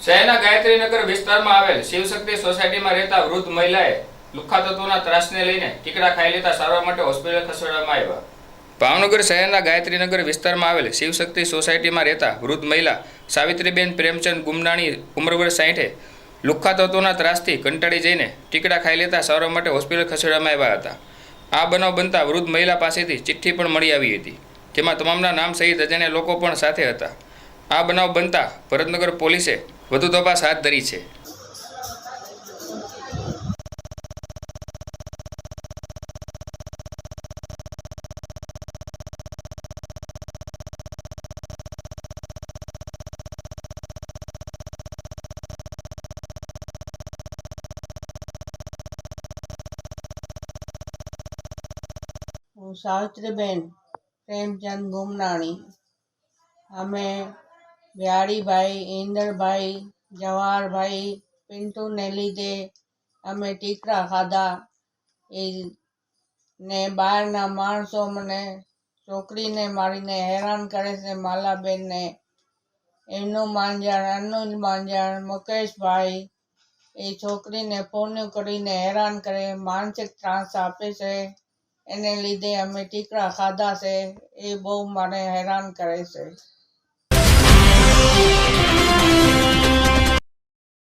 શહેરના ગાયત્રીનગર વિસ્તારમાં આવેલ શિવશક્તિ સોસાયટીમાં રહેતા વૃદ્ધ મહિલાએ લુખ્ખા તત્વોના ત્રાસને લઈને ટીકડા ખાઈ લેતા સારવાર માટે હોસ્પિટલ ખસેડવામાં આવ્યા. ભાવનગર શહેરના ગાયત્રીનગર વિસ્તારમાં આવેલ શિવશક્તિ સોસાયટીમાં રહેતા વૃદ્ધ મહિલા સાવિત્રીબેન પ્રેમચંદ ગુમનાણી ઉમરવર સાઠે લુખ્ખા તત્વોના ત્રાસથી કંટાળી જઈને ટીકડા ખાઈ લેતા સારવાર માટે હોસ્પિટલ ખસેડવામાં આવ્યા હતા. આ બનાવ બનતા વૃદ્ધ મહિલા પાસેથી ચિઠ્ઠી પણ મળી આવી હતી, જેમાં તમામના નામ સહિત અજાણ્યા લોકો પણ સાથે હતા. આ બનાવ બનતા ભરતનગર પોલીસે વધુ તપાસ હાથ ધરી છે. હું સાવિત્રીબેન પ્રેમચંદ ગુમનાણી. અમે બિહારીભાઈ ઇન્દરભાઈ, જવાહરભાઈ, પિન્ટુને લીધે અમે ટીકરા ખાધા. એ ને બહારના માણસો મને છોકરીને મારીને હેરાન કરે છે માલાબેનને. એમનું માંજાણ અનુજ માંજાણ, મુકેશભાઈ એ છોકરીને ફોન કરીને હેરાન કરે, માનસિક ત્રાસ આપે છે. એને લીધે અમે ટીકડા ખાધા છે, એ બહુ મને હેરાન કરે છે. Música